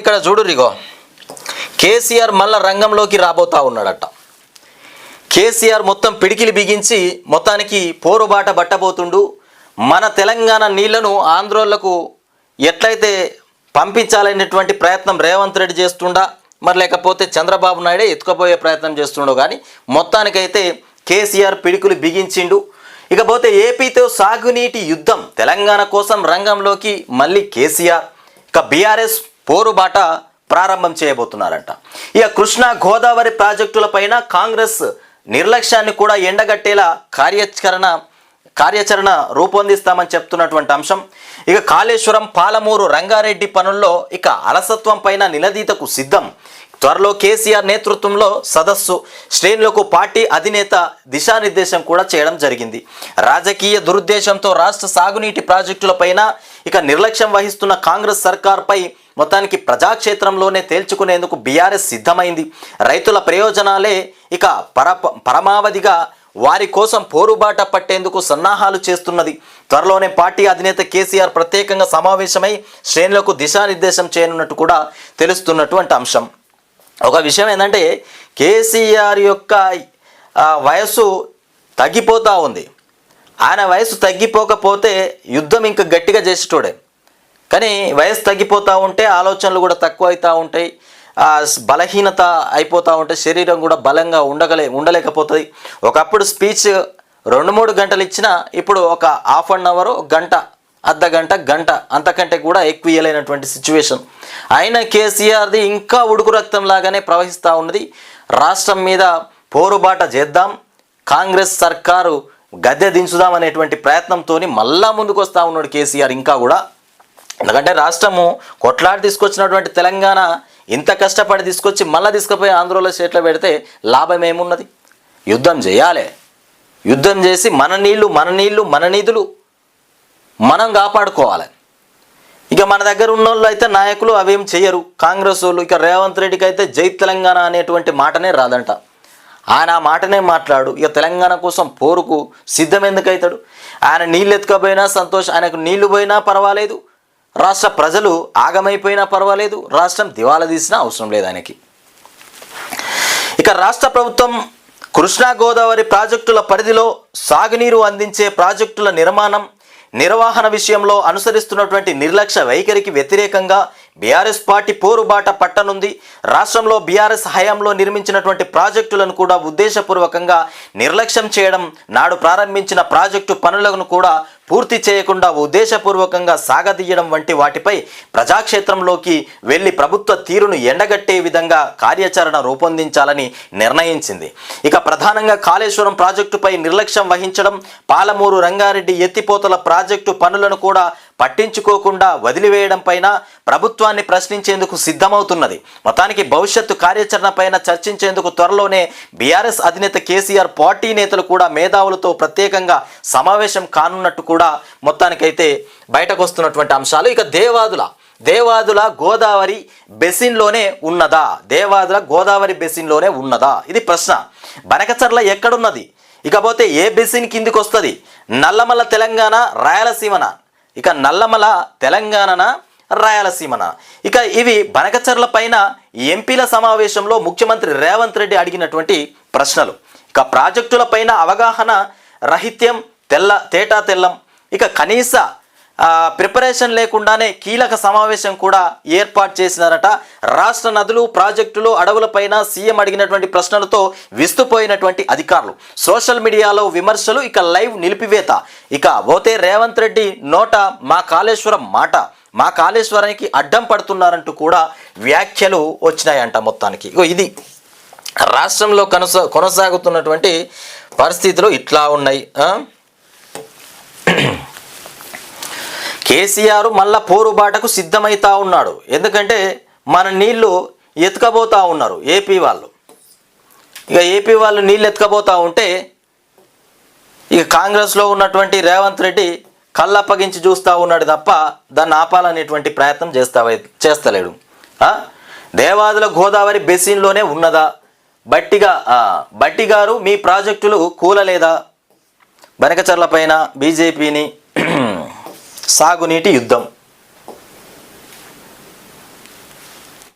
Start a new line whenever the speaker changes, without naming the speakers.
ఇక్కడ చూడురిగో కేసీఆర్ మళ్ళా రంగంలోకి రాబోతా ఉన్నాడట. కేసీఆర్ మొత్తం పిడికిలి బిగించి మొత్తానికి పోరుబాట పట్టబోతుండు. మన తెలంగాణ నీళ్ళను ఆంధ్రోళ్ళకు ఎట్లయితే పంపించాలనేటువంటి ప్రయత్నం రేవంత్ రెడ్డి చేస్తుండా మరి లేకపోతే చంద్రబాబు నాయుడే ఎత్తుకపోయే ప్రయత్నం చేస్తుండో కానీ మొత్తానికైతే కేసీఆర్ పిడికులు బిగించిండు. ఇకపోతే ఏపీతో సాగునీటి యుద్ధం తెలంగాణ కోసం రంగంలోకి మళ్ళీ కేసీఆర్. ఇక బీఆర్ఎస్ పోరుబాట ప్రారంభం చేయబోతున్నారంట. ఇక కృష్ణా గోదావరి ప్రాజెక్టులపైన కాంగ్రెస్ నిర్లక్ష్యాన్ని కూడా ఎండగట్టేలా కార్యాచరణ కార్యాచరణ రూపొందిస్తామని చెప్తున్నటువంటి అంశం. ఇక కాళేశ్వరం పాలమూరు రంగారెడ్డి పనుల్లో ఇక అలసత్వం పైన నిలదీతకు సిద్ధం. త్వరలో కేసీఆర్ నేతృత్వంలో సదస్సు. శ్రేణులకు పార్టీ అధినేత దిశానిర్దేశం కూడా చేయడం జరిగింది. రాజకీయ దురుద్దేశంతో రాష్ట్ర సాగునీటి ప్రాజెక్టులపైన ఇక నిర్లక్ష్యం వహిస్తున్న కాంగ్రెస్ సర్కార్పై మొత్తానికి ప్రజాక్షేత్రంలోనే తేల్చుకునేందుకు బీఆర్ఎస్ సిద్ధమైంది. రైతుల ప్రయోజనాలే ఇక పర పరమావధిగా వారి కోసం పోరుబాట పట్టేందుకు సన్నాహాలు చేస్తున్నది. త్వరలోనే పార్టీ అధినేత కేసీఆర్ ప్రత్యేకంగా సమావేశమై శ్రేణులకు దిశానిర్దేశం చేయనున్నట్టు కూడా తెలుస్తున్నటువంటి అంశం. ఒక విషయం ఏంటంటే కేసీఆర్ యొక్క వయసు వయస్సు తగ్గిపోతూ ఉంది. ఆయన వయసు తగ్గిపోకపోతే యుద్ధం ఇంకా గట్టిగా చేసేటోడే. కానీ వయసు తగ్గిపోతూ ఉంటే ఆలోచనలు కూడా తక్కువ అవుతూ ఉంటాయి బలహీనత అయిపోతూ ఉంటే శరీరం కూడా బలంగా ఉండగలే ఉండలేకపోతుంది. ఒకప్పుడు స్పీచ్ రెండు మూడు గంటలు ఇచ్చినా ఇప్పుడు ఒక హాఫ్ అన్ అవర్ గంట అర్ధ గంట గంట అంతకంటే కూడా ఎక్కువ ఇయ్యలేనటువంటి సిచ్యువేషన్. అయినా కేసీఆర్ది ఇంకా ఉడుకు రక్తం లాగానే ప్రవహిస్తూ ఉన్నది. రాష్ట్రం మీద పోరుబాట చేద్దాం కాంగ్రెస్ సర్కారు గద్దె దించుదాం అనేటువంటి ప్రయత్నంతో మళ్ళా ముందుకు వస్తూ ఉన్నాడు కేసీఆర్ ఇంకా కూడా. ఎందుకంటే రాష్ట్రము కొట్లాడి తీసుకొచ్చినటువంటి తెలంగాణ ఇంత కష్టపడి తీసుకొచ్చి మళ్ళీ తీసుకుపోయి ఆంధ్రలో చేతిలో పెడితే లాభం ఏమున్నది? యుద్ధం చేయాలి. యుద్ధం చేసి మన నీళ్ళు మన నీళ్ళు మన నిధులు మనం కాపాడుకోవాలి. ఇక మన దగ్గర ఉన్న వాళ్ళు అయితే నాయకులు అవేం చేయరు కాంగ్రెస్ వాళ్ళు ఇక రేవంత్ రెడ్డికి అయితే జై తెలంగాణ అనేటువంటి మాటనే రాదంట. ఆయన ఆ మాటనే మాట్లాడు. ఇక తెలంగాణ కోసం పోరుకు సిద్ధం ఎందుకు అవుతాడు ఆయన నీళ్ళు ఎత్తుకపోయినా సంతోషం ఆయనకు నీళ్ళు పోయినా పర్వాలేదు. రాష్ట్ర ప్రజలు ఆగమైపోయినా పర్వాలేదు రాష్ట్రం దివాలా తీసినా అవసరం లేదు ఆయనకి. ఇక రాష్ట్ర ప్రభుత్వం కృష్ణా గోదావరి ప్రాజెక్టుల పరిధిలో సాగునీరు అందించే ప్రాజెక్టుల నిర్మాణం నిర్వహణ విషయంలో అనుసరిస్తున్నటువంటి నిర్లక్ష్య వైఖరికి వ్యతిరేకంగా బీఆర్ఎస్ పార్టీ పోరుబాట పట్టనుంది. రాష్ట్రంలో బీఆర్ఎస్ హయాంలో నిర్మించినటువంటి ప్రాజెక్టులను కూడా ఉద్దేశపూర్వకంగా నిర్లక్ష్యం చేయడం నాడు ప్రారంభించిన ప్రాజెక్టు పనులను కూడా పూర్తి చేయకుండా ఉద్దేశపూర్వకంగా సాగదీయడం వంటి వాటిపై ప్రజాక్షేత్రంలోకి వెళ్ళి ప్రభుత్వ తీరును ఎండగట్టే విధంగా కార్యాచరణ రూపొందించాలని నిర్ణయించింది. ఇక ప్రధానంగా కాళేశ్వరం ప్రాజెక్టుపై నిర్లక్ష్యం వహించడం పాలమూరు రంగారెడ్డి ఎత్తిపోతల ప్రాజెక్టు పనులను కూడా పట్టించుకోకుండా వదిలివేయడం పైన ప్రభుత్వాన్ని ప్రశ్నించేందుకు సిద్ధమవుతున్నది. మొత్తానికి భవిష్యత్తు కార్యాచరణ పైన చర్చించేందుకు త్వరలోనే బీఆర్ఎస్ అధినేత కేసీఆర్ పార్టీ నేతలు కూడా మేధావులతో ప్రత్యేకంగా సమావేశం కానున్నట్టు కూడా మొత్తానికైతే బయటకు వస్తున్నటువంటి అంశాలు. ఇక దేవాదుల దేవాదుల గోదావరి బెసిన్లోనే ఉన్నదా? దేవాదుల గోదావరి బెసిన్లోనే ఉన్నదా? ఇది ప్రశ్న. బనకచర్ల ఎక్కడున్నది? ఇకపోతే ఏ బెసిన్ కిందికి వస్తుంది నల్లమల్ల తెలంగాణ రాయలసీమన? ఇక నల్లమల తెలంగాణన రాయలసీమన. ఇక ఇవి బనకచర్ల పైన ఎంపీల సమావేశంలో ముఖ్యమంత్రి రేవంత్ రెడ్డి అడిగినటువంటి ప్రశ్నలు. ఇక ప్రాజెక్టుల పైన అవగాహన రహిత్యం తెల్ల తేటా తెల్లం. ఇక కనీస ప్రిపరేషన్ లేకుండానే కీలక సమావేశం కూడా ఏర్పాటు చేసినారట. రాష్ట్ర నదులు ప్రాజెక్టులు అడవులపైన సీఎం అడిగినటువంటి ప్రశ్నలతో విస్తుపోయినటువంటి అధికారులు. సోషల్ మీడియాలో విమర్శలు ఇక లైవ్ నిలిపివేత. ఇక పోతే రేవంత్ రెడ్డి నోట మా కాళేశ్వరం మాట. మా కాళేశ్వరానికి అడ్డం పడుతున్నారంటూ కూడా వ్యాఖ్యలు వచ్చినాయంట మొత్తానికి. ఇది. రాష్ట్రంలో కొనసా కొనసాగుతున్నటువంటి పరిస్థితులు ఇట్లా ఉన్నాయి ఆ? కేసీఆర్ మళ్ళా పోరుబాటకు సిద్ధమవుతా ఉన్నాడు. ఎందుకంటే మన నీళ్ళు ఎత్తుకబోతా ఉన్నారు ఏపీ వాళ్ళు. ఇక ఏపీ వాళ్ళు నీళ్ళు ఎత్తుకబోతా ఉంటే ఇక కాంగ్రెస్లో ఉన్నటువంటి రేవంత్ రెడ్డి కళ్ళప్పగించి చూస్తూ ఉన్నాడు తప్ప దాన్ని ఆపాలనేటువంటి ప్రయత్నం చేస్తా చేస్తలేడు. దేవాదుల గోదావరి బెసిన్లోనే ఉన్నదా? బట్టిగా బట్టి గారు మీ ప్రాజెక్టులు కూలలేదా? బనకచర్ల పైన బీజేపీని సాగునీటి యుద్ధం.